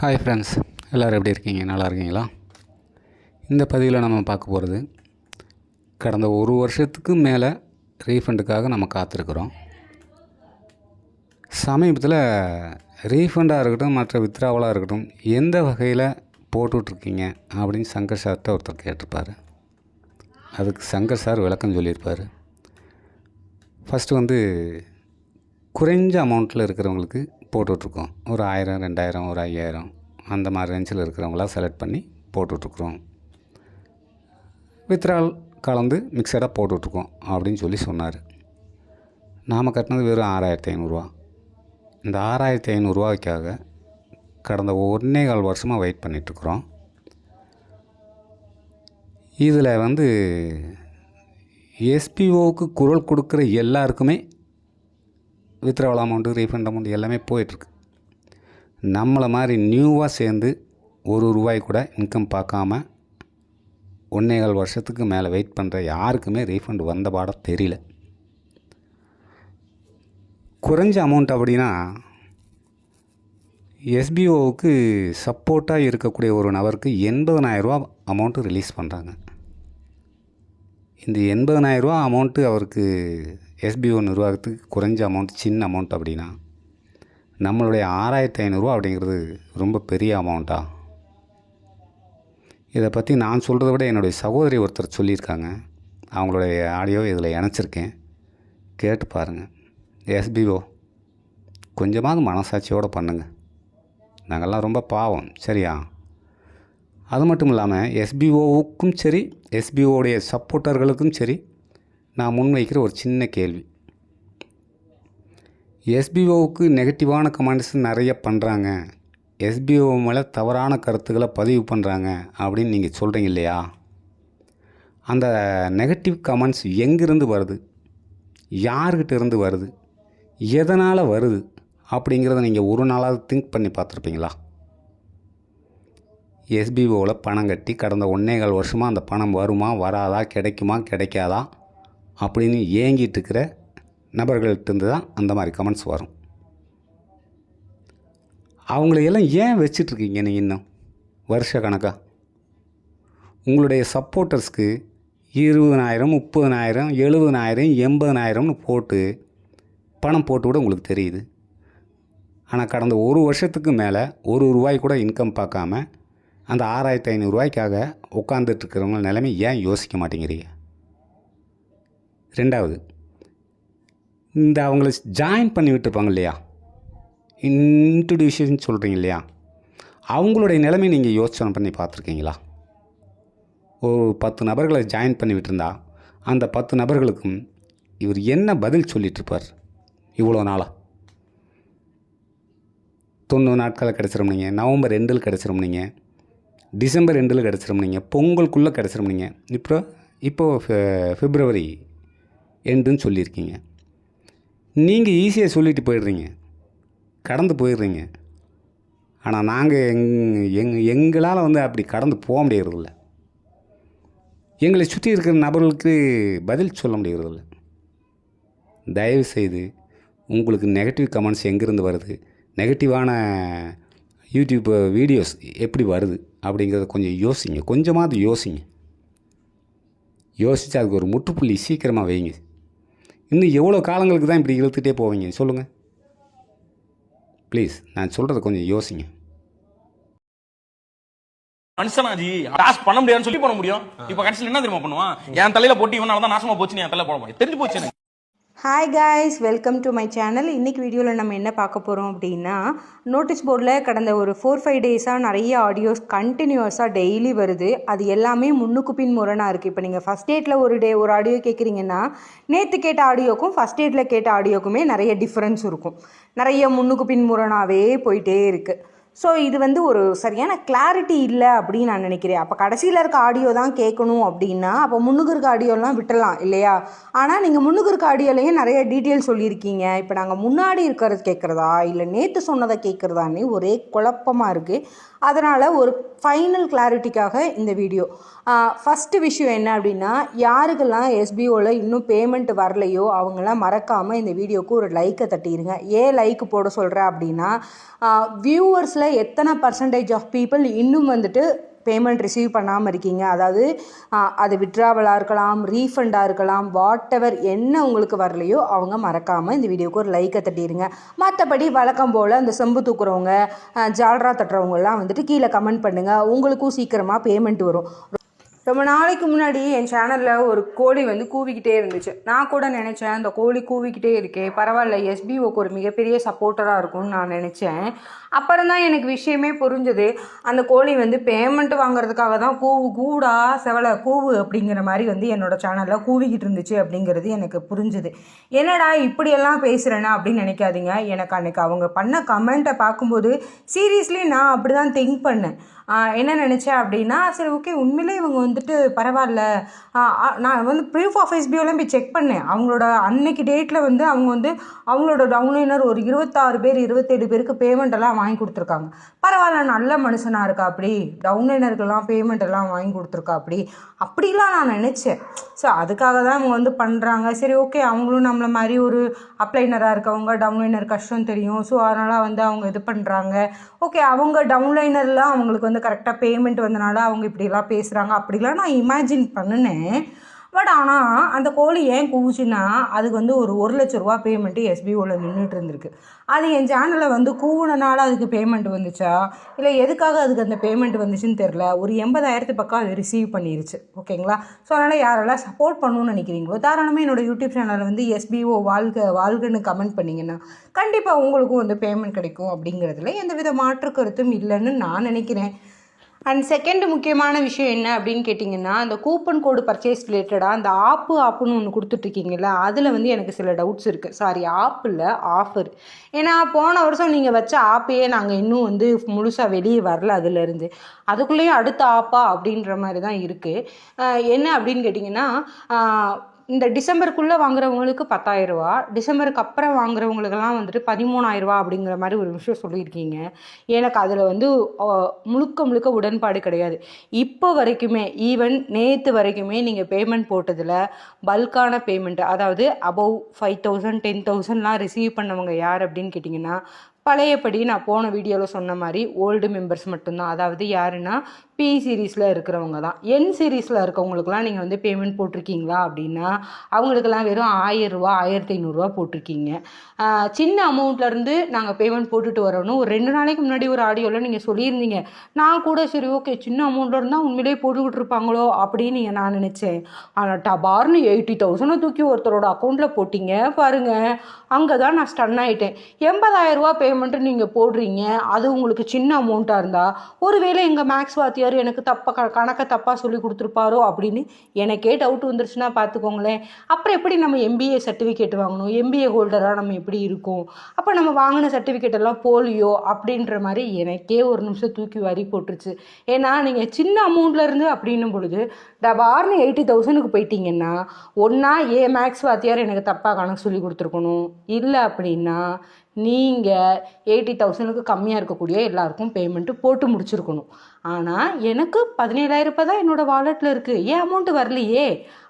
Hi friends எல்லோரும் எப்படி இருக்கீங்க? நல்லா இருக்கீங்களா? இந்த பதிவில் நம்ம பார்க்க போகிறது கடந்த ஒரு வருஷத்துக்கு மேலே ரீஃபண்டுக்காக நம்ம காத்திருக்கிறோம். சமீபத்தில் ரீஃபண்டாக இருக்கட்டும் மற்ற வித்ராவலாக இருக்கட்டும் எந்த வகையில் போட்டுட்ருக்கீங்க அப்படின்னு சங்கர் சார்கிட்ட ஒருத்தர் கேட்டிருப்பார். அதுக்கு சங்கர் சார் விளக்கம் சொல்லியிருப்பார். ஃபஸ்ட்டு வந்து குறைஞ்ச அமௌண்ட்டில் இருக்கிறவங்களுக்கு போட்டுட்ருக்கோம். ஒரு ஆயிரம் ரெண்டாயிரம் ஒரு ஐயாயிரம் அந்த மாதிரி ரேஞ்சில் இருக்கிறவங்களாம் செலக்ட் பண்ணி போட்டுட்ருக்குறோம் வித்ரால் கலந்து மிக்சடாக போட்டுட்ருக்கோம் அப்படின்னு சொல்லி சொன்னார். நாம் கட்டினது வெறும் ஆறாயிரத்தி ஐநூறுரூவா இந்த ஆறாயிரத்தி ஐநூறுரூவாய்க்காக கடந்த ஒன்றே கால் வருஷமாக வெயிட் பண்ணிகிட்ருக்குறோம் இதில் வந்து எஸ்பிஓவுக்கு குரல் கொடுக்குற எல்லாருக்குமே வித்ராவல் அமௌண்ட்டு ரீஃபண்ட் அமௌண்ட் எல்லாமே போயிட்டுருக்கு. நம்மளை மாதிரி நியூவாக சேர்ந்து ஒரு ரூபாய் கூட இன்கம் பார்க்காம ஒன்றேகால் வருஷத்துக்கு மேலே வெயிட் பண்ணுற யாருக்குமே ரீஃபண்ட் வந்த பாடம் தெரியல. குறைஞ்ச அமௌண்ட் அப்படின்னா எஸ்பிஓவுக்கு சப்போர்ட்டாக இருக்கக்கூடிய ஒரு நபருக்கு எண்பதனாயிரரூவா அமௌண்ட்டு ரிலீஸ் பண்ணுறாங்க இந்த எண்பதனாயிரரூவா அமௌண்ட்டு அவருக்கு எஸ்பிஓ நிர்வாகத்துக்கு குறைஞ்ச அமௌண்ட் சின்ன அமௌண்ட் அப்படின்னா நம்மளுடைய ஆறாயிரத்தி ஐநூறுரூவா அப்படிங்கிறது ரொம்ப பெரிய அமௌண்ட்டா இதை பற்றி நான் சொல்கிறத விட என்னுடைய சகோதரி ஒருத்தர் சொல்லியிருக்காங்க. அவங்களுடைய ஆடியோ இதில் இணைச்சிருக்கேன். கேட்டு பாருங்கள் எஸ்பிஓ கொஞ்சமாவது மனசாட்சியோடு பண்ணுங்கள் நாங்கள்லாம் ரொம்ப பாவம் சரியா? அது மட்டும் இல்லாமல் எஸ்பிஓவுக்கும் சரி எஸ்பிஓடைய சப்போர்ட்டர்களுக்கும் சரி நான் முன்வைக்கிற ஒரு சின்ன கேள்வி. எஸ்பிஓவுக்கு நெகட்டிவான கமெண்ட்ஸ் நிறைய பண்ணுறாங்க எஸ்பிஓ மேலே தவறான கருத்துக்களை பதிவு பண்ணுறாங்க அப்படின்னு நீங்கள் சொல்கிறீங்க இல்லையா? அந்த நெகட்டிவ் கமெண்ட்ஸ் எங்கேருந்து வருது? யார்கிட்ட இருந்து வருது? எதனால் வருது? அப்படிங்கிறத நீங்கள் ஒரு நாளாவது திங்க் பண்ணி பார்த்துருப்பீங்களா? எஸ்பிஓவில் பணம் கட்டி கடந்த ஒன்றே கால் வருஷமாக அந்த பணம் வருமா வராதா கிடைக்குமா கிடைக்காதா? அப்படின்னு ஏங்கிட்டு இருக்கிற நபர்கள்ட்டேருந்து தான் அந்த மாதிரி கமெண்ட்ஸ் வரும். அவங்களையெல்லாம் ஏன் வச்சிட்ருக்கீங்க நீங்கள் இன்னும்? வருஷ கணக்காக உங்களுடைய சப்போர்ட்டர்ஸ்க்கு இருபதனாயிரம் முப்பதனாயிரம் எழுபதனாயிரம் எண்பதனாயிரம்னு போட்டு பணம் போட்டு கூட உங்களுக்கு தெரியுது. ஆனால் கடந்த ஒரு வருஷத்துக்கு மேலே ஒரு ரூபாய் கூட இன்கம் பார்க்காம அந்த ஆறாயிரத்தி ஐநூறுரூவாய்க்காக உட்காந்துட்ருக்கிறவங்க நிலைமை ஏன் யோசிக்க மாட்டேங்கிறீங்க? ரெண்டாவது இந்த அவங்கள ஜாயின் பண்ணி விட்டுருப்பாங்க இல்லையா? இன்ட்ரடியூஷன் சொல்கிறீங்க இல்லையா? அவங்களுடைய நிலைமை நீங்கள் யோசனை பண்ணி பார்த்துருக்கீங்களா? ஒரு பத்து நபர்களை ஜாயின் பண்ணி விட்டுருந்தா அந்த பத்து நபர்களுக்கும் இவர் என்ன பதில் சொல்லிகிட்ருப்பார் இவ்வளோ நாளாக தொண்ணூறு நாட்களில் கிடச்சிரும்னீங்க நவம்பர் ரெண்டில் கிடச்சிரும்னீங்க டிசம்பர் ரெண்டில் கிடச்சிரும்னீங்க பொங்கலுக்குள்ளே கிடச்சிரும்னீங்க இப்போ இப்போது ஃபிப்ரவரி என்றுன்னு சொல்லியிருக்கீங்க. நீங்கள் ஈஸியாக சொல்லிட்டு போயிடுறீங்க. கடந்து போயிடுறீங்க. ஆனால் நாங்கள் எங் எங் எங்களால் வந்து அப்படி கடந்து போக முடியறதில்ல. எங்களை சுற்றி இருக்கிற நபர்களுக்கு பதில் சொல்ல முடியறதில்ல. தயவு செய்து உங்களுக்கு நெகட்டிவ் கமெண்ட்ஸ் எங்கேருந்து வருது? நெகட்டிவான யூடியூப் வீடியோஸ் எப்படி வருது? அப்படிங்கிறத கொஞ்சம் யோசிங்க. கொஞ்சமாவது யோசிங்க. யோசித்து அதுக்கு ஒரு முற்றுப்புள்ளி சீக்கிரமாக வைங்க. இன்னும் எவ்வளோ காலங்களுக்கு தான் இப்படி இழுத்துட்டே போவீங்க? சொல்லுங்கள் ப்ளீஸ் நான் சொல்கிறத கொஞ்சம் யோசிங்க. மனுஷனாஜி டாஸ்க் பண்ண முடியாதுன்னு சொல்லி பண்ண முடியும். இப்ப கடைசியில் என்ன தெரியுமா பண்ணுவான்? என் தலையில போட்டு இவனால தான் நாசமா போச்சு என் தலையில போட முடியும். தெரிஞ்சு போச்சு எனக்கு. Hi guys welcome to my channel இன்றைக்கி வீடியோவில் நம்ம என்ன பார்க்க போகிறோம் அப்படின்னா நோட்டீஸ் போர்டில் கடந்த ஒரு ஃபோர் ஃபைவ் டேஸாக நிறைய ஆடியோஸ் கண்டினியூஸாக டெய்லி வருது. அது எல்லாமே முன்னுக்கு பின் முரணாக இருக்குது இப்போ நீங்கள் ஃபஸ்ட் டேட்டில் ஒரு டே ஒரு ஆடியோ கேட்குறீங்கன்னா நேற்று கேட்ட ஆடியோக்கும் ஃபஸ்ட் டேட்டில் கேட்ட ஆடியோக்குமே நிறைய டிஃப்ரென்ஸ் இருக்கும். நிறைய முன்னுக்கு பின் முரணாகவே போயிட்டே இருக்குது ஸோ இது வந்து ஒரு சரியான கிளாரிட்டி இல்லை அப்படின்னு நான் நினைக்கிறேன். அப்போ கடைசியில் இருக்க ஆடியோ தான் கேட்கணும் அப்படின்னா அப்போ முன்னுக்கு இருக்க ஆடியோலாம் விட்டுடலாம் இல்லையா? ஆனால் நீங்கள் முன்னுக்கு இருக்க ஆடியோலையும் நிறைய டீட்டெயில் சொல்லியிருக்கீங்க. இப்போ நாங்கள் முன்னாடி இருக்கிறது கேட்குறதா? இல்லை நேற்று சொன்னதை கேட்குறதான்னு ஒரே குழப்பமாக இருக்குது அதனால் ஒரு ஃபைனல் கிளாரிட்டிக்காக இந்த வீடியோ ஃபஸ்ட்டு விஷயம் என்ன அப்படின்னா யாருக்கெல்லாம் எஸ்பிஓவில் இன்னும் பேமெண்ட் வரலையோ அவங்களாம் மறக்காமல் இந்த வீடியோக்கு ஒரு லைக்கை தட்டிடுங்க ஏன் லைக் போட சொல்கிறேன் அப்படின்னா வியூவர்ஸில் எத்தனை பர்சன்டேஜ் ஆஃப் பீப்புள் இன்னும் வந்துட்டு பேமெண்ட் ரிசீவ் பண்ணாமல் இருக்கீங்க. அதாவது அது விட்ராவலாக இருக்கலாம் ரீஃபண்டாக இருக்கலாம் வாட் எவர் என்ன உங்களுக்கு வரலையோ அவங்க மறக்காமல் இந்த வீடியோவுக்கு ஒரு லைக்கை தட்டிடுங்க மற்றபடி வழக்கம் போல் அந்த செம்பு தூக்குறவங்க ஜால்ரா தட்டுறவங்கலாம் வந்துட்டு கீழே கமெண்ட் பண்ணுங்கள் உங்களுக்கும் சீக்கிரமாக பேமெண்ட் வரும். ரொம்ப நாளைக்கு முன்னாடி என் சேனலில் ஒரு கோழி வந்து கூவிக்கிட்டே இருந்துச்சு. நான் கூட நினச்சேன் அந்த கோழி கூவிக்கிட்டே இருக்கே பரவாயில்ல எஸ்பிஓக்கு ஒரு மிகப்பெரிய சப்போர்ட்டராக இருக்கும்னு நான் நினச்சேன். அப்புறம் தான் எனக்கு விஷயமே புரிஞ்சுது. அந்த கோழி வந்து பேமெண்ட் வாங்குறதுக்காக தான் கூவு கூடா செவலை கூவு அப்படிங்கிற மாதிரி வந்து என்னோடய சேனலில் கூவிக்கிட்டு இருந்துச்சு அப்படிங்கிறது எனக்கு புரிஞ்சுது. என்னடா இப்படியெல்லாம் பேசுகிறேன்னா அப்படின்னு நினைக்காதீங்க. எனக்கு அன்னைக்கு அவங்க பண்ண கமெண்ட்டை பார்க்கும்போது சீரியஸ்லி நான் அப்படி தான் திங்க் பண்ணேன். என்ன நினச்சேன் அப்படின்னா சரி ஓகே உண்மையிலே இவங்க வந்துட்டு பரவாயில்ல. நான் வந்து ப்ரூஃப் ஆஃப் எஸ்பிஓலாம் போய் செக் பண்ணேன். அவங்களோட அன்னைக்கு டேட்டில் வந்து அவங்க வந்து அவங்களோட டவுன்லைனர் ஒரு இருபத்தாறு பேர் இருபத்தேழு பேருக்கு பேமெண்ட் எல்லாம் வாங்கி கொடுத்துருக்காங்க. பரவாயில்ல நல்ல மனுஷனாக இருக்கா அப்படி? டவுன்லைனருக்கெல்லாம் பேமெண்ட் எல்லாம் வாங்கி கொடுத்துருக்கா அப்படி? அப்படிலாம் நான் நினச்சேன். ஸோ அதுக்காக தான் அவங்க வந்து பண்ணுறாங்க சரி ஓகே அவங்களும் நம்மளை மாதிரி ஒரு அப்ளைனராக இருக்கவங்க டவுன்லைனர் கஷ்டம் தெரியும். ஸோ அதனால் வந்து அவங்க இது பண்ணுறாங்க ஓகே அவங்க டவுன்லைனர்லாம் அவங்களுக்கு வந்து கரெக்டாக பேமெண்ட் வந்தனால அவங்க இப்படிலாம் பேசுகிறாங்க அப்படிலாம் நான் இமேஜின் பண்ணினேன். பட் ஆனால் அந்த கோழி ஏன் கூவுச்சுன்னா அதுக்கு வந்து ஒரு ஒரு லட்ச ரூபா பேமெண்ட்டு எஸ்பிஓவில் நின்றுட்டு இருந்திருக்கு. அது என் சேனலில் வந்து கூவுனனால அதுக்கு பேமெண்ட் வந்துச்சா? இல்லை எதுக்காக அதுக்கு அந்த பேமெண்ட் வந்துச்சுன்னு தெரில ஒரு எண்பதாயிரத்து பக்கம் அது ரிசீவ் பண்ணிருச்சு. ஓகேங்களா ஸோ அதனால் யாரெல்லாம் சப்போர்ட் பண்ணணும்னு நினைக்கிறீங்களோ தாராளமாக என்னோட யூடியூப் சேனலில் வந்து எஸ்பிஓ வாழ்க வாழ்கன்னு கமெண்ட் பண்ணிங்கன்னா கண்டிப்பாக உங்களுக்கும் வந்து பேமெண்ட் கிடைக்கும் அப்படிங்கிறதுல எந்தவித மாற்று கருத்தும் இல்லைன்னு நான் நினைக்கிறேன். அண்ட் செகண்ட் முக்கியமான விஷயம் என்ன அப்படின்னு கேட்டிங்கன்னா அந்த கூப்பன் கோடு பர்ச்சேஸ் ரிலேட்டடாக அந்த ஆப்பு ஆப்புன்னு ஒன்று கொடுத்துட்ருக்கீங்கள அதில் வந்து எனக்கு சில டவுட்ஸ் இருக்குது சாரி ஆப்பில் ஆஃபர் ஏன்னா போன வருஷம் நீங்கள் வச்ச ஆப்பையே நாங்கள் இன்னும் வந்து முழுசாக வெளியே வரல அதுலேருந்து. அதுக்குள்ளேயும் அடுத்த ஆப்பா அப்படின்ற மாதிரி தான் இருக்குது என்ன அப்படின்னு கேட்டிங்கன்னா இந்த டிசம்பருக்குள்ளே வாங்குறவங்களுக்கு பத்தாயிரரூவா டிசம்பருக்கு அப்புறம் வாங்குறவங்களுக்கெல்லாம் வந்துட்டு பதிமூணாயிரரூவா அப்படிங்கிற மாதிரி ஒரு விஷயம் சொல்லியிருக்கீங்க. எனக்கு அதில் வந்து முழுக்க முழுக்க உடன்பாடு கிடையாது. இப்போ வரைக்குமே ஈவன் நேற்று வரைக்குமே நீங்கள் பேமெண்ட் போட்டதில் பல்கான பேமெண்ட் அதாவது அபவ் ஃபைவ் தௌசண்ட் டென் தௌசண்ட்லாம் ரிசீவ் பண்ணவங்க யார் அப்படின்னு கேட்டிங்கன்னா பழையபடி நான் போன வீடியோவில் சொன்ன மாதிரி ஓல்டு மெம்பர்ஸ் மட்டும்தான். அதாவது யாருன்னா பி சீரீஸில் இருக்கிறவங்க தான். என் சீரீஸில் இருக்கவங்களுக்குலாம் நீங்கள் வந்து பேமெண்ட் போட்டிருக்கீங்களா அப்படின்னா அவங்களுக்கெல்லாம் வெறும் ஆயிரரூவா ஆயிரத்தி ஐநூறுரூவா போட்டிருக்கீங்க. சின்ன அமௌண்ட்லேருந்து நாங்கள் பேமெண்ட் போட்டுட்டு வரணும் ஒரு ரெண்டு நாளைக்கு முன்னாடி ஒரு ஆடியோவில் நீங்கள் சொல்லியிருந்தீங்க. நான் கூட சரி ஓகே சின்ன அமௌண்ட்டில் இருந்தால் உண்மையிலேயே போட்டுக்கிட்டு இருப்பாங்களோ அப்படின்னு நீங்கள் நான் நினச்சேன். ஆனால் டபார்னு எயிட்டி தௌசண்டை தூக்கி ஒருத்தரோட அக்கௌண்ட்டில் போட்டிங்க பாருங்கள் அங்கே தான் நான் ஸ்டன் ஆகிட்டேன் எண்பதாயிரரூவா பேமெண்ட்டு நீங்கள் போடுறீங்க. அது உங்களுக்கு சின்ன அமௌண்ட்டாக இருந்தால் ஒருவேளை எங்கள் மேக்ஸ் வாத்தியார் எனக்கு தப்பாக க கணக்கை தப்பாக சொல்லி கொடுத்துருப்பாரோ அப்படின்னு எனக்கே டவுட் வந்துருச்சுன்னா பார்த்துக்கோங்களேன். அப்புறம் எப்படி நம்ம எம்பிஏ சர்டிஃபிகேட் வாங்கணும்? எம்பிஏ ஹோல்டராக நம்ம எப்படி இருக்கும்? அப்போ நம்ம வாங்கின சர்டிஃபிகேட் எல்லாம் போலியோ அப்படின்ற மாதிரி எனக்கே ஒரு நிமிஷம் தூக்கி வாரி போட்டுருச்சு. ஏன்னா நீங்கள் சின்ன அமௌண்ட்லேருந்து அப்படின்னும் பொழுது டபார்னு எயிட்டி தௌசண்ட்க்கு போயிட்டீங்கன்னா ஒன்றா ஏ மேக்ஸ் வாத்தியார் எனக்கு தப்பாக கணக்கு சொல்லி கொடுத்துருக்கணும். இல்லை அப்படின்னா நீங்கள் எயிட்டி தௌசண்ட்க்கு கம்மியாக இருக்கக்கூடிய எல்லாருக்கும் பேமெண்ட்டு போட்டு முடிச்சிருக்கணும். ஆனால் எனக்கு பதினேழாயிரம் ரூபாய் தான் என்னோடய வாலெட்டில் இருக்குது ஏன் அமௌண்ட்டு வரலையே?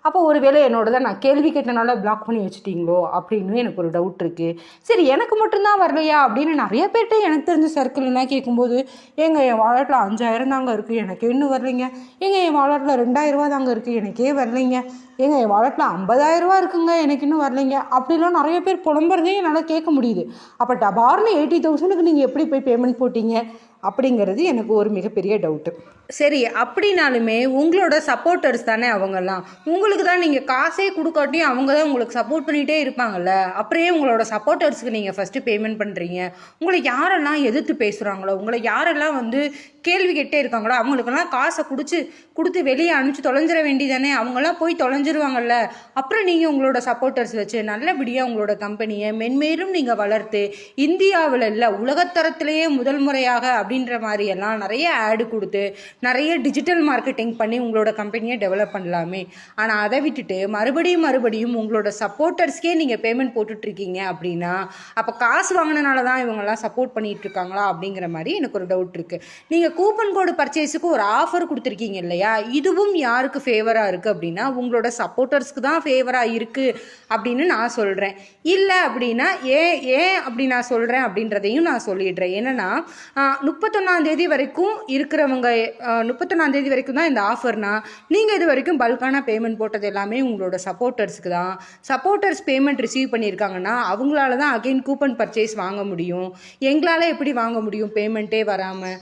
அப்போ ஒரு வேளை என்னோட தான் நான் கேள்வி கேட்டனால பிளாக் பண்ணி வச்சுட்டிங்களோ அப்படின்னு எனக்கு ஒரு டவுட் இருக்குது சரி எனக்கு மட்டும்தான் வரலையா அப்படின்னு நிறைய பேர்கிட்ட எனக்கு தெரிஞ்ச சர்க்கிள்னா கேட்கும்போது ஏங்க என் வாலெட்டில் அஞ்சாயிரம் தாங்க இருக்குது எனக்கு இன்னும் வரலைங்க? ஏங்க என் வாலெட்டில் ரெண்டாயிரரூவா தாங்க இருக்குது எனக்கே வரலைங்க. ஏங்க என் வாலெட்டில் ஐம்பதாயிரரூவா இருக்குங்க. எனக்கு இன்னும் வரலைங்க. அப்படிலாம் நிறைய பேர் புலம்புறதே என்னால் கேட்க முடியுது. அப்போ டபார்னு எயிட்டி தௌசண்டுக்கு நீங்கள் எப்படி போய் பேமெண்ட் போட்டீங்க? அப்படிங்கிறது எனக்கு ஒரு மிகப்பெரிய டவுட்டு சரி அப்படின்னாலுமே உங்களோட சப்போர்ட்டர்ஸ் தானே அவங்கெல்லாம். உங்களுக்கு தான் நீங்கள் காசே கொடுக்காட்டியும் அவங்க தான் உங்களுக்கு சப்போர்ட் பண்ணிகிட்டே இருப்பாங்கல்ல. அப்படியே உங்களோட சப்போர்ட்டர்ஸுக்கு நீங்கள் ஃபஸ்ட்டு பேமெண்ட் பண்ணுறீங்க உங்களை யாரெல்லாம் எதிர்த்து பேசுகிறாங்களோ உங்களை யாரெல்லாம் வந்து கேள்வி கேட்டே இருக்காங்களோ அவங்களுக்கெல்லாம் காசை குடிச்சு கொடுத்து வெளியே அனுப்பிச்சு தொலைஞ்சிட வேண்டியதானே அவங்கெல்லாம் போய் தொலைஞ்சிருவாங்கல்ல. அப்புறம் நீங்கள் உங்களோட சப்போர்ட்டர்ஸ் வச்சு நல்லபடியாக உங்களோட கம்பெனியை மென்மேலும் நீங்கள் வளர்த்து இந்தியாவில் இல்லை உலகத்தரத்திலேயே முதல் முறையாக அப்படின்ற மாதிரியெல்லாம் நிறைய ஆடு கொடுத்து நிறைய டிஜிட்டல் மார்க்கெட்டிங் பண்ணி உங்களோட கம்பெனியை டெவலப் பண்ணலாமே. ஆனால் அதை விட்டுட்டு மறுபடியும் மறுபடியும் உங்களோட சப்போர்ட்டர்ஸ்க்கே நீங்கள் பேமெண்ட் போட்டுட்ருக்கீங்க அப்படின்னா அப்போ காசு வாங்கினனால தான் இவங்கெல்லாம் சப்போர்ட் பண்ணிட்டு இருக்காங்களா அப்படிங்கிற மாதிரி எனக்கு ஒரு டவுட் இருக்குது நீங்கள் கூப்பன் கோடு பர்ச்சேஸுக்கு ஒரு ஆஃபர் கொடுத்துருக்கீங்க இல்லையா? இதுவும் யாருக்கு ஃபேவராக இருக்குது அப்படின்னா உங்களோட சப்போர்ட்டர்ஸ்க்கு தான் ஃபேவராக இருக்குது அப்படின்னு நான் சொல்கிறேன் இல்லை அப்படின்னா ஏன் ஏன் அப்படி நான் சொல்கிறேன் அப்படின்றதையும் நான் சொல்லிடுறேன். என்னென்னா முப்பத்தொன்னாம் தேதி வரைக்கும் இருக்கிறவங்க முப்பத்தொன்னாந்தேதி வரைக்கும் தான் இந்த ஆஃபர்னா நீங்கள் இது வரைக்கும் பல்கான பேமெண்ட் போட்டது எல்லாமே உங்களோட சப்போர்ட்டர்ஸ்க்கு தான். சப்போர்ட்டர்ஸ் பேமெண்ட் ரிசீவ் பண்ணியிருக்காங்கன்னா அவங்களால தான் அகைன் கூப்பன் பர்ச்சேஸ் வாங்க முடியும். எங்களால் எப்படி வாங்க முடியும் பேமெண்ட்டே வராமல்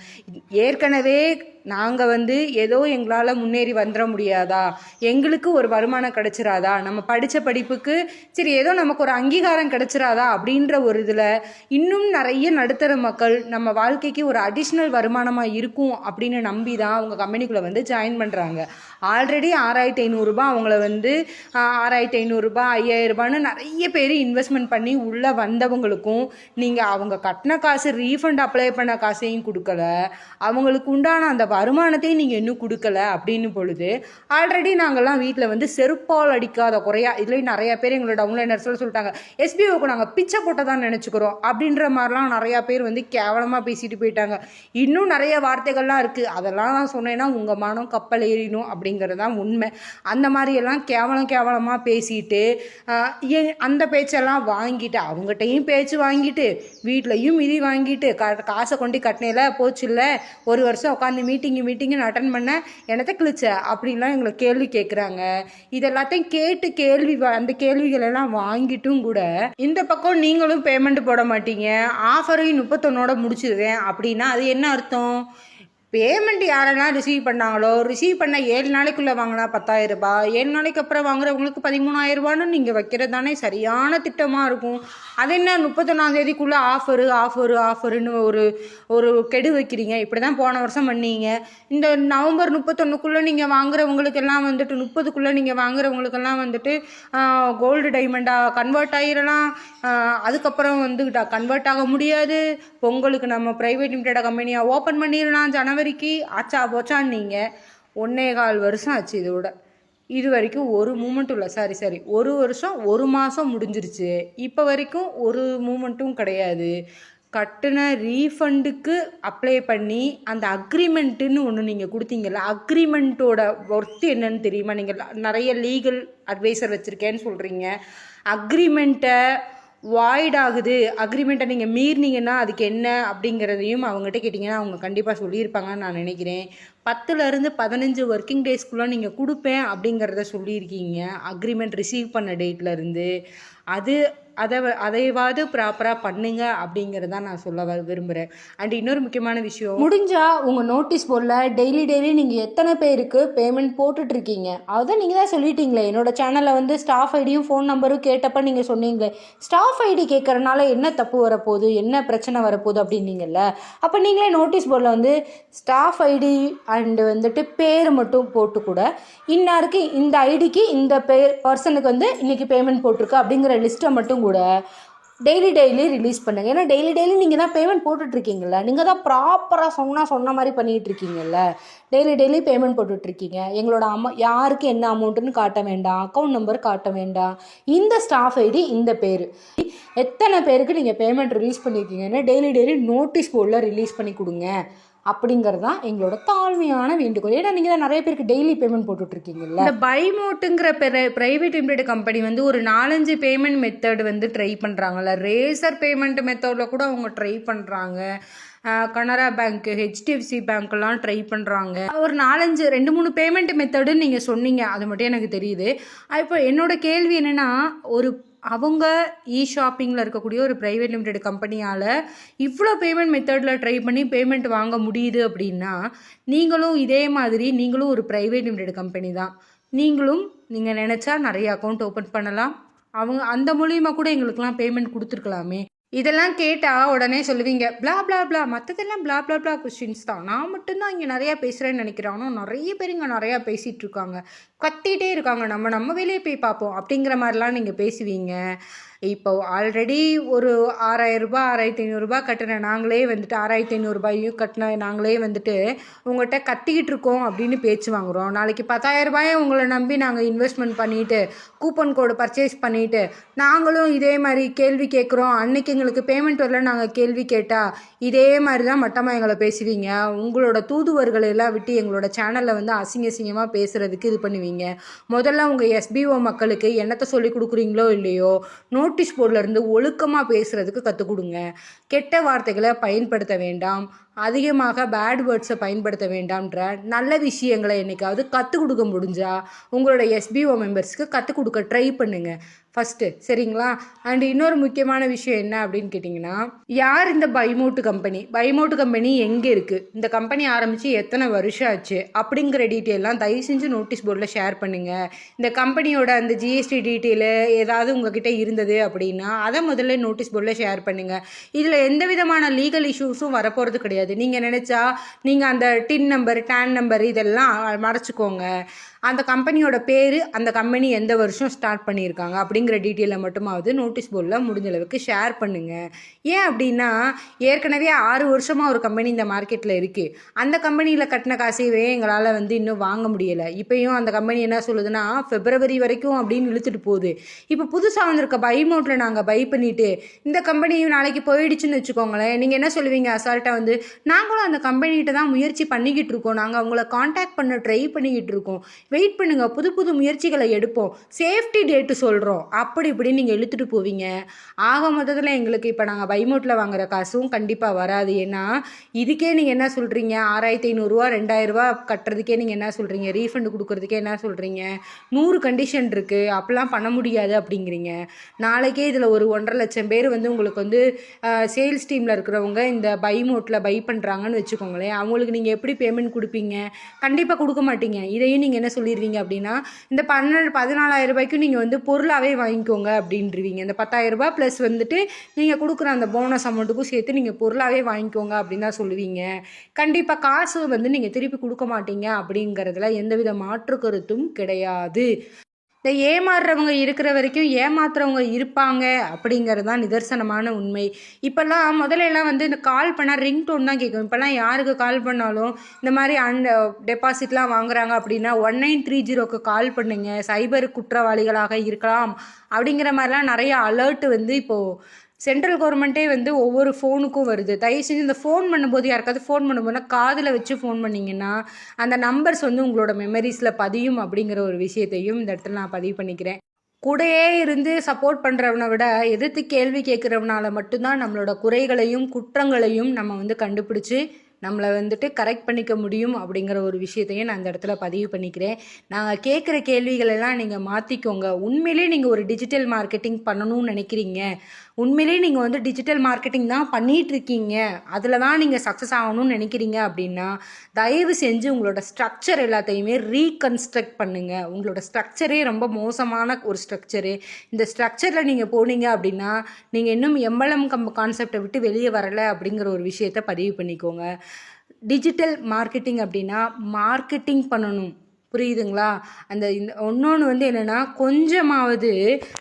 ஏற்கனவே நாங்கள் வந்து ஏதோ எங்களால் முன்னேறி வந்துட முடியாதா? எங்களுக்கு ஒரு வருமானம் கிடச்சிராதா? நம்ம படித்த படிப்புக்கு சரி ஏதோ நமக்கு ஒரு அங்கீகாரம் கிடைச்சிராதா? அப்படின்ற ஒரு இதில் இன்னும் நிறைய நடுத்தர மக்கள் நம்ம வாழ்க்கைக்கு ஒரு அடிஷ்னல் வருமானமாக இருக்கும் அப்படின்னு நம்பி தான் அவங்க கம்பெனிக்குள்ளே வந்து ஜாயின் பண்ணுறாங்க ஆல்ரெடி ஆறாயிரத்தி ஐநூறுரூபா அவங்கள வந்து ஆறாயிரத்தி ஐநூறுரூபா ஐயாயிரரூபான்னு நிறைய பேர் இன்வெஸ்ட்மெண்ட் பண்ணி உள்ளே வந்தவங்களுக்கும் நீங்கள் அவங்க கட்டின காசு ரீஃபண்ட் அப்ளை பண்ண காசையும் கொடுக்கல. அவங்களுக்கு உண்டான அந்த வருமானத்தையும் நீங்கள் இன்னும் கொடுக்கல அப்படின்னு பொழுது ஆல்ரெடி நாங்கள்லாம் வீட்டில் வந்து செருப்பால் அடிக்காத குறையா இதுலேயும் நிறைய பேர் எங்களோட டவுன்லைனர்ஸில் சொல்லிட்டாங்க எஸ்பிஓக்கு நாங்கள் பிச்சை போட்டதான் நினச்சிக்கிறோம் அப்படின்ற மாதிரிலாம் நிறையா பேர் வந்து கேவலமாக பேசிட்டு போயிட்டாங்க. இன்னும் நிறைய வார்த்தைகள்லாம் இருக்குது அதெல்லாம் நான் சொன்னேன்னா உங்கள் மனம் கப்பல் ஏறிடும் அப்படிங்கிறது தான் உண்மை. அந்த மாதிரியெல்லாம் கேவலம் கேவலமாக பேசிட்டு அந்த பேச்செல்லாம் வாங்கிட்டு அவங்ககிட்டயும் பேச்சு வாங்கிட்டு வீட்லேயும் மிதி வாங்கிட்டு கா காசை கொண்டு கட்டினையில போச்சுல்ல ஒரு வருஷம் உட்காந்து மீட்டிங்கு மீட்டிங்னு அட்டன் பண்ண என்னத்தை கிழிச்ச? அப்படின்லாம் எங்களை கேள்வி கேட்குறாங்க இது எல்லாத்தையும் கேட்டு கேள்வி அந்த கேள்விகள் எல்லாம் வாங்கிட்டும் கூட இந்த பக்கம் நீங்களும் பேமெண்ட் போட மாட்டீங்க. ஆஃபரையும் முப்பத்தொன்னோட முடிச்சிருவேன் அப்படின்னா அது என்ன அர்த்தம்? பேமெண்ட் யாரெல்லாம் ரிசீவ் பண்ணாங்களோ ரிசீவ் பண்ண ஏழு நாளைக்குள்ளே வாங்கினா பத்தாயிரம் ரூபாய் ஏழு நாளைக்கு அப்புறம் வாங்குறவங்களுக்கு பதிமூணாயிரம் ரூபான்னு நீங்கள் வைக்கிறது தானே சரியான திட்டமாக இருக்கும். அது என்ன முப்பத்தொன்னாம் தேதிக்குள்ளே ஆஃபரு ஆஃபரு ஆஃபருன்னு ஒரு ஒரு கெடு வைக்கிறீங்க. இப்படி தான் போன வருஷம் பண்ணீங்க. இந்த நவம்பர் முப்பத்தொன்னுக்குள்ளே நீங்கள் வாங்குறவங்களுக்கெல்லாம் வந்துட்டு முப்பதுக்குள்ளே நீங்கள் வாங்குறவங்களுக்கெல்லாம் வந்துட்டு கோல்டு டைமண்டாக கன்வெர்ட் ஆகிடலாம் அதுக்கப்புறம் வந்து கன்வெர்ட் ஆக முடியாது. பொங்கலுக்கு நம்ம ப்ரைவேட் லிமிடெட் கம்பெனியாக ஓப்பன் பண்ணிடலாம் ஜனவரிக்கு ஆச்சா போச்சான்னு நீங்கள் ஒன்னே கால் வருஷம் ஆச்சு இதோட இது வரைக்கும் ஒரு மூமெண்ட்டும் இல்லை. சாரி சாரி ஒரு வருஷம் ஒரு மாதம் முடிஞ்சிருச்சு. இப்போ வரைக்கும் ஒரு மூமெண்ட்டும் கிடையாது. கட்டின ரீஃபண்டுக்கு அப்ளை பண்ணி அந்த அக்ரிமெண்ட்டுன்னு ஒன்று நீங்கள் கொடுத்தீங்கல்ல அக்ரிமெண்ட்டோட ஒர்த்து என்னன்னு தெரியுமா? நீங்கள் நிறைய லீகல் அட்வைசர் வச்சுருக்கேன்னு சொல்கிறீங்க அக்ரிமெண்ட்டை வாய்ட் ஆகுது. அக்ரிமெண்ட்டை நீங்கள் மீறினீங்கன்னா அதுக்கு என்ன அப்படிங்கிறதையும் அவங்ககிட்ட கேட்டிங்கன்னா அவங்க கண்டிப்பாக சொல்லியிருப்பாங்கன்னு நான் நினைக்கிறேன். பத்துலேருந்து பதினஞ்சு ஒர்க்கிங் டேஸ்க்குள்ளே நீங்கள் கொடுப்பேன் அப்படிங்கிறத சொல்லியிருக்கீங்க. அக்ரிமெண்ட் ரிசீவ் பண்ண டேட்லேருந்து அது அதை அதைவாவது ப்ராப்பராக பண்ணுங்க அப்படிங்கிறத நான் சொல்ல விரும்புகிறேன் அண்ட் இன்னொரு முக்கியமான விஷயம். முடிஞ்சா உங்கள் நோட்டீஸ் போர்டில் டெய்லி டெய்லி நீங்கள் எத்தனை பேருக்கு பேமெண்ட் போட்டுட்ருக்கீங்க அதை நீங்கள் தான் சொல்லிட்டீங்களே. என்னோட சேனலில் வந்து ஸ்டாஃப் ஐடியும் ஃபோன் நம்பரும் கேட்டப்ப நீங்கள் சொன்னீங்களே. ஸ்டாஃப் ஐடி கேட்குறனால என்ன தப்பு வரப்போகுது? என்ன பிரச்சனை வரப்போகுது அப்படின்னீங்கல்ல? அப்போ நீங்களே நோட்டீஸ் போர்டில் வந்து ஸ்டாஃப் ஐடி அண்டு வந்துட்டு பேர் மட்டும் போட்டு கூட இன்னாருக்கு இந்த ஐடிக்கு இந்த பேர் பர்சனுக்கு வந்து இன்றைக்கி பேமெண்ட் போட்டிருக்கு அப்படிங்கிற லிஸ்ட்டை மட்டும் கூட கூட டெய்லி டெய்லி ரிலீஸ் பண்ணுங்கள் ஏன்னா டெய்லி டெய்லி நீங்கள் தான் பேமெண்ட் போட்டுட்ருக்கீங்கல்ல. நீங்கள் தான் ப்ராப்பராக சொன்னால் சொன்ன மாதிரி பண்ணிகிட்டு இருக்கீங்கல்ல டெய்லி டெய்லி பேமெண்ட் போட்டுட்ருக்கீங்க. எங்களோட அம்மா யாருக்கு என்ன அமௌண்ட்டுன்னு காட்ட வேண்டாம். அக்கௌண்ட் நம்பர் காட்ட வேண்டாம். இந்த ஸ்டாஃப் ஐடி இந்த பேர். எத்தனை பேருக்கு நீங்கள் பேமெண்ட் ரிலீஸ் பண்ணியிருக்கீங்கன்னா டெய்லி டெய்லி நோட்டீஸ் போர்டில் ரிலீஸ் பண்ணி கொடுங்க. அப்படிங்கிறது தான் எங்களோட தாழ்மையான வேண்டுகோள். ஏன்னா நீங்கள் தான் நிறைய பேருக்கு டெய்லி பேமெண்ட் போட்டுட்ருக்கீங்கல்ல. இந்த பைமோட்டுங்கிற ப்ரைவேட் லிமிடெட் கம்பெனி வந்து ஒரு நாலஞ்சு பேமெண்ட் மெத்தட் வந்து ட்ரை பண்ணுறாங்கல்ல ரேசர் பேமெண்ட் மெத்தடில் கூட அவங்க ட்ரை பண்ணுறாங்க கனரா பேங்க் ஹெச்டிஎஃப்சி பேங்க்லாம் ட்ரை பண்ணுறாங்க ஒரு நாலஞ்சு ரெண்டு மூணு பேமெண்ட் மெத்தடுன்னு நீங்கள் சொன்னீங்க. அது மட்டும் எனக்கு தெரியுது. இப்போ என்னோட கேள்வி என்னென்னா ஒரு அவங்க இ ஷாப்பிங்கில் இருக்கக்கூடிய ஒரு ப்ரைவேட் லிமிடெட் கம்பெனியால் இவ்வளோ பேமெண்ட் மெத்தடில் ட்ரை பண்ணி பேமெண்ட் வாங்க முடியுது அப்படின்னா நீங்களும் இதே மாதிரி நீங்களும் ஒரு ப்ரைவேட் லிமிடெட் கம்பெனி தான். நீங்களும் நீங்கள் நினச்சா நிறைய அக்கௌண்ட் ஓப்பன் பண்ணலாம். அவங்க அந்த மூலியமாக கூட எங்களுக்கெல்லாம் பேமெண்ட் கொடுத்துருக்கலாமே. இதெல்லாம் கேட்டால் உடனே சொல்லுவீங்க பிளா பிளா பிளா மற்றதெல்லாம் பிளா பிளா பிளா கொஸ்டின்ஸ் தான். நான் மட்டும்தான் இங்கே நிறையா பேசுகிறேன்னு நினைக்கிறேன். ஆனால் நிறைய பேர் இங்கே நிறையா பேசிகிட்டு இருக்காங்க. கத்திகிட்டே இருக்காங்க. நம்ம நம்ம வேலையை போய் பார்ப்போம். அப்படிங்கிற மாதிரிலாம் நீங்கள் பேசுவீங்க. இப்போ ஆல்ரெடி ஒரு ஆறாயிரரூபா ஆறாயிரத்தி ஐநூறுரூபா கட்டின நாங்களே வந்துட்டு ஆறாயிரத்தி ஐநூறுரூபாயும் கட்டின நாங்களே வந்துட்டு உங்கள்கிட்ட கத்திக்கிட்டு இருக்கோம் அப்படின்னு பேச்சு வாங்குகிறோம் நாளைக்கு பத்தாயிரம் ரூபாயை உங்களை நம்பி நாங்கள் இன்வெஸ்ட்மெண்ட் பண்ணிவிட்டு கூப்பன் கோடு பர்ச்சேஸ் பண்ணிவிட்டு நாங்களும் இதே மாதிரி கேள்வி கேட்குறோம். அன்னைக்கு எங்களுக்கு பேமெண்ட் வரல நாங்கள் கேள்வி கேட்டால் இதே மாதிரி தான் மட்டமாக எங்களை பேசுவீங்க. உங்களோட தூதுவர்களை எல்லாம் விட்டு எங்களோட சேனலில் வந்து அசிங்க அசிங்கமாக பேசுகிறதுக்கு இது பண்ணுவீங்க. முதல்ல உங்கள் எஸ்பிஓ மக்களுக்கு என்னத்தை சொல்லி கொடுக்குறீங்களோ இல்லையோ நோட்டீஸ் போர்டிலேருந்து ஒழுக்கமாக பேசுகிறதுக்கு கற்றுக் கொடுங்க. கெட்ட வார்த்தைகளை பயன்படுத்த வேண்டாம். அதிகமாக பேட் வேர்ட்ஸை பயன்படுத்த வேண்டாம்ன்ற நல்ல விஷயங்களை என்றைக்காவது கற்றுக் கொடுக்க முடிஞ்சால் உங்களோட எஸ்பிஓ மெம்பர்ஸ்க்கு கற்றுக் கொடுக்க ட்ரை பண்ணுங்கள் ஃபஸ்ட்டு சரிங்களா? அண்ட் இன்னொரு முக்கியமான விஷயம் என்ன அப்படின்னு கேட்டிங்கன்னா யார் இந்த பைமோட்டு கம்பெனி பைமோட்டு கம்பெனி எங்கே இருக்குது இந்த கம்பெனி ஆரம்பித்து எத்தனை வருஷம் ஆச்சு? அப்படிங்கிற டீட்டெயிலாம் தயவு செஞ்சு நோட்டீஸ் போர்டில் ஷேர் பண்ணுங்கள் இந்த கம்பெனியோட அந்த ஜிஎஸ்டி டீட்டெயிலு ஏதாவது உங்ககிட்ட இருந்தது அப்படின்னா அதை முதல்ல நோட்டீஸ் போர்டில் ஷேர் பண்ணுங்கள் இதில் எந்த விதமான லீகல் இஷ்யூஸும் வரப்போகிறது கிடையாது. நீங்கள் நினச்சா நீங்கள் அந்த டின் நம்பர் டேன் நம்பர் இதெல்லாம் மறைச்சிக்கோங்க. அந்த கம்பெனியோட பேர் அந்த கம்பெனி எந்த வருஷம் ஸ்டார்ட் பண்ணியிருக்காங்க அப்படிங்கிற டீட்டெயிலை மட்டுமாவது நோட்டீஸ் போர்டில் முடிஞ்ச அளவுக்கு ஷேர் பண்ணுங்கள் ஏன் அப்படின்னா ஏற்கனவே ஆறு வருஷமாக ஒரு கம்பெனி இந்த மார்க்கெட்டில் இருக்குது அந்த கம்பெனியில் கட்டின காசையவே எங்களால் வந்து இன்னும் வாங்க முடியலை. இப்போயும் அந்த கம்பெனி என்ன சொல்லுதுன்னா ஃபெப்ரவரி வரைக்கும் அப்படின்னு இழுத்துட்டு போகுது. இப்போ புதுசாக வந்திருக்க பை மோட்டில் நாங்கள் பை பண்ணிவிட்டு இந்த கம்பெனி நாளைக்கு போயிடுச்சுன்னு வச்சுக்கோங்களேன் நீங்கள் என்ன சொல்லுவீங்க? அசால்ட்டாக வந்து நாங்களும் அந்த கம்பெனிகிட்ட தான் முயற்சி பண்ணிக்கிட்டு இருக்கோம். நாங்கள் அவங்கள காண்டாக்ட் பண்ண ட்ரை பண்ணிக்கிட்டு இருக்கோம். வெயிட் பண்ணுங்க. புது புது முயற்சிகளை எடுப்போம். சேஃப்டி டேட்டு சொல்கிறோம் அப்படி இப்படி நீங்கள் இழுத்துட்டு போவீங்க. ஆக மொத்தத்தில் எங்களுக்கு இப்போ நாங்கள் பைமோட்டில் வாங்குற காசும் கண்டிப்பாக வராது. ஏன்னா இதுக்கே நீங்கள் என்ன சொல்கிறீங்க ஆறாயிரத்தி ஐநூறுரூவா ரெண்டாயிரரூவா கட்டுறதுக்கே நீங்கள் என்ன சொல்கிறீங்க ரீஃபண்டு கொடுக்குறதுக்கே என்ன சொல்கிறீங்க நூறு கண்டிஷன் இருக்குது அப்போல்லாம் பண்ண முடியாது அப்படிங்கிறீங்க. நாளைக்கே இதில் ஒரு ஒன்றரை லட்சம் பேர் வந்து உங்களுக்கு வந்து சேல்ஸ் டீமில் இருக்கிறவங்க இந்த பை மோட்டில் பை பண்ணுறாங்கன்னு வச்சுக்கோங்களேன். அவங்களுக்கு நீங்கள் எப்படி பேமெண்ட் கொடுப்பீங்க? கண்டிப்பாக கொடுக்க மாட்டீங்க. இதையும் நீங்கள் என்ன சொல்லிடுவீங்க அப்படின்னா இந்த பன்னெண்டு பதினாலாயிரம் ரூபாய்க்கும் நீங்கள் வந்து பொருளாகவே வாங்கிக்கோங்க அப்படின்றீங்க இந்த பத்தாயிரம் ரூபாய் ப்ளஸ் வந்துட்டு நீங்கள் கொடுக்குற அந்த போனஸ் அமௌண்ட்டுக்கும் சேர்த்து நீங்கள் பொருளாகவே வாங்கிக்கோங்க அப்படின்னு தான் சொல்லுவீங்க. கண்டிப்பாக காசு வந்து நீங்கள் திருப்பி கொடுக்க மாட்டீங்க அப்படிங்கிறதுல எந்தவித மாற்று கருத்தும் கிடையாது. இந்த ஏமாறுறவங்க இருக்கிற வரைக்கும் ஏமாத்துறவங்க இருப்பாங்க அப்படிங்கிறது தான் நிதர்சனமான உண்மை. இப்போல்லாம் முதல்லலாம் வந்து இந்த கால் பண்ணால் ரிங் டோன் தான் கேட்கும். இப்போல்லாம் யாருக்கு கால் பண்ணாலும் இந்த மாதிரி அன் டெபாசிட்லாம் வாங்குறாங்க அப்படின்னா ஒன் நைன் த்ரீ ஜீரோக்கு கால் பண்ணுங்க. சைபர் குற்றவாளிகளாக இருக்கலாம். அப்படிங்கிற மாதிரிலாம் நிறைய அலர்ட் வந்து இப்போது சென்ட்ரல் கவர்மெண்ட்டே வந்து ஒவ்வொரு ஃபோனுக்கும் வருது. தயவு செஞ்சு இந்த ஃபோன் பண்ணும்போது யாருக்காவது ஃபோன் பண்ணும்போது காதில் வச்சு ஃபோன் பண்ணிங்கன்னா அந்த நம்பர்ஸ் வந்து உங்களோட மெமரிஸில் பதியும் அப்படிங்கிற ஒரு விஷயத்தையும் இந்த இடத்துல நான் பதிவு பண்ணிக்கிறேன். கூடயே இருந்து சப்போர்ட் பண்ணுறவனை விட எதிர்த்து கேள்வி கேட்குறவனால மட்டும்தான் நம்மளோட குறைகளையும் குற்றங்களையும் நம்ம வந்து கண்டுபிடிச்சி நம்மளை வந்துட்டு கரெக்ட் பண்ணிக்க முடியும் அப்படிங்கிற ஒரு விஷயத்தையும் நான் இந்த இடத்துல பதிவு பண்ணிக்கிறேன். நாங்கள் கேட்குற கேள்விகளெல்லாம் நீங்கள் மாற்றிக்கோங்க உண்மையிலே நீங்கள் ஒரு டிஜிட்டல் மார்க்கெட்டிங் பண்ணணும்னு நினைக்கிறீங்க. உண்மையிலே நீங்கள் வந்து டிஜிட்டல் மார்க்கெட்டிங் தான் பண்ணிகிட்ருக்கீங்க இருக்கீங்க. அதில் தான் நீங்கள் சக்ஸஸ் ஆகணும்னு நினைக்கிறீங்க அப்படின்னா தயவு செஞ்சு உங்களோட ஸ்ட்ரக்சர் எல்லாத்தையுமே ரீகன்ஸ்ட்ரக்ட் பண்ணுங்கள் உங்களோட ஸ்ட்ரக்சரே ரொம்ப மோசமான ஒரு ஸ்ட்ரக்சரு இந்த ஸ்ட்ரக்சரில் நீங்கள் போனீங்க அப்படின்னா நீங்கள் இன்னும் எம்எல்எம் கம் கான்செப்டை விட்டு வெளியே வரலை அப்படிங்கிற ஒரு விஷயத்தை பதிவு பண்ணிக்கோங்க. டிஜிட்டல் மார்க்கெட்டிங் அப்படின்னா மார்க்கெட்டிங் பண்ணணும். புரியுதுங்களா? அந்த இந்த இன்னொன்று வந்து என்னென்னா கொஞ்சமாவது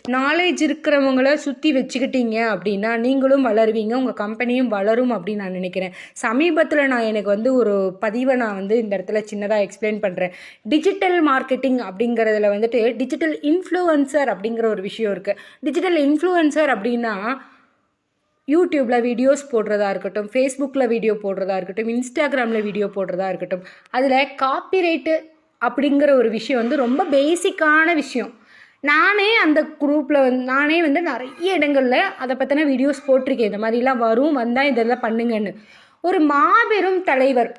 நாலேஜ் இருக்கிறவங்கள சுற்றி வச்சுக்கிட்டீங்க அப்படின்னா நீங்களும் வளருவீங்க உங்கள் கம்பெனியும் வளரும் அப்படின்னு நான் நினைக்கிறேன். சமீபத்தில் நான் எனக்கு வந்து ஒரு பதிவை நான் வந்து இந்த இடத்துல சின்னதாக எக்ஸ்பிளைன் பண்ணுறேன் டிஜிட்டல் மார்க்கெட்டிங் அப்படிங்கிறதுல வந்துட்டு டிஜிட்டல் இன்ஃப்ளூயன்சர் அப்படிங்கிற ஒரு விஷயம் இருக்குது டிஜிட்டல் இன்ஃப்ளூயன்சர் அப்படின்னா யூடியூப்பில் வீடியோஸ் போடுறதா இருக்கட்டும் ஃபேஸ்புக்கில் வீடியோ போடுறதா இருக்கட்டும் இன்ஸ்டாகிராமில் வீடியோ போடுறதா இருக்கட்டும் அதில் காப்பிரைட்டு அப்படிங்கிற ஒரு விஷயம் வந்து ரொம்ப பேசிக்கான விஷயம். நானே அந்த குரூப்பில் வந்து நானே வந்து நிறைய இடங்களில் அதை பற்றின வீடியோஸ் போட்டிருக்கேன். இந்த மாதிரிலாம் வரும் வந்தால் இதெல்லாம் பண்ணுங்கன்னு. ஒரு மாபெரும் தலைவர்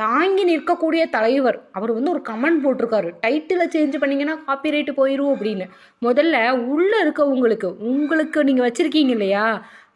தாங்கி நிற்கக்கூடிய தலைவர் அவர் வந்து ஒரு கமெண்ட் போட்டிருக்காரு. டைட்டிலை சேஞ்ச் பண்ணிங்கன்னா காப்பிரைட்டு போயிடும் அப்படின்னு. முதல்ல உள்ளே இருக்கவங்களுக்கு உங்களுக்கு நீங்கள் வச்சுருக்கீங்க இல்லையா?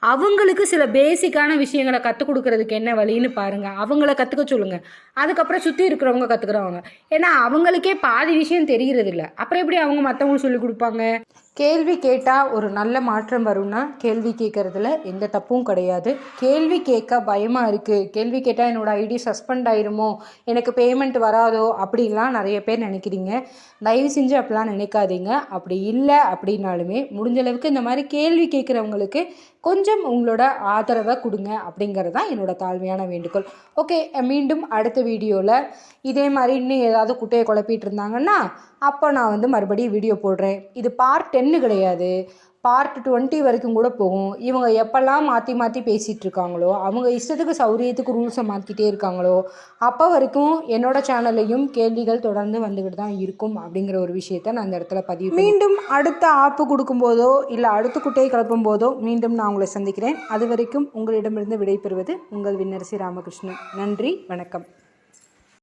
அவங்களுக்கு சில பேசிக்கான விஷயங்களை கற்றுக் கொடுக்கறதுக்கு என்ன வழின்னு பாருங்கள் அவங்கள கற்றுக்க சொல்லுங்கள் அதுக்கப்புறம் சுற்றி இருக்கிறவங்க கற்றுக்குறவங்க ஏன்னா அவங்களுக்கே பாதி விஷயம் தெரிகிறது இல்லை அப்புறம் எப்படி அவங்க மற்றவங்களுக்கு சொல்லிக் கொடுப்பாங்க? கேள்வி கேட்டால் ஒரு நல்ல மாற்றம் வரும்னா கேள்வி கேட்குறதுல எந்த தப்பும் கிடையாது. கேள்வி கேட்க பயமாக இருக்குது கேள்வி கேட்டால் என்னோடய ஐடி சஸ்பெண்ட் ஆயிருமோ? எனக்கு பேமெண்ட் வராதோ? அப்படின்லாம் நிறைய பேர் நினைக்கிறீங்க. தயவு செஞ்சு அப்படிலாம் நினைக்காதீங்க. அப்படி இல்லை அப்படின்னாலுமே முடிஞ்ச அளவுக்கு இந்த மாதிரி கேள்வி கேட்குறவங்களுக்கு கொஞ்சம் உங்களோட ஆதரவை கொடுங்க அப்படிங்கிறது தான் என்னோட தாழ்மையான வேண்டுகோள். ஓகே மீண்டும் அடுத்த வீடியோவில் இதே மாதிரி இன்னும் ஏதாவது குட்டையை குழப்பிட்டு இருந்தாங்கன்னா அப்போ நான் வந்து மறுபடியும் வீடியோ போடுறேன். இது பார்ட் டென்னு கிடையாது. பார்ட் டுவெண்ட்டி வரைக்கும் கூட போகும். இவங்க எப்போல்லாம் மாற்றி மாற்றி பேசிகிட்டு இருக்காங்களோ அவங்க இஷ்டத்துக்கு சௌரியத்துக்கு ரூல்ஸை மாற்றிட்டே இருக்காங்களோ அப்போ வரைக்கும் என்னோட சேனல்லையும் கேள்விகள் தொடர்ந்து வந்துக்கிட்டு தான் இருக்கும் அப்படிங்கிற ஒரு விஷயத்த நான் அந்த இடத்துல பதிவு மீண்டும் அடுத்த ஆப்பு கொடுக்கும்போதோ இல்லை அடுத்த குட்டையை கிளப்பும் போதோ மீண்டும் நான் உங்களை சந்திக்கிறேன். அது வரைக்கும் உங்களிடமிருந்து விடைபெறுவது உங்கள் விண்ணரசி ராமகிருஷ்ணன். நன்றி வணக்கம்.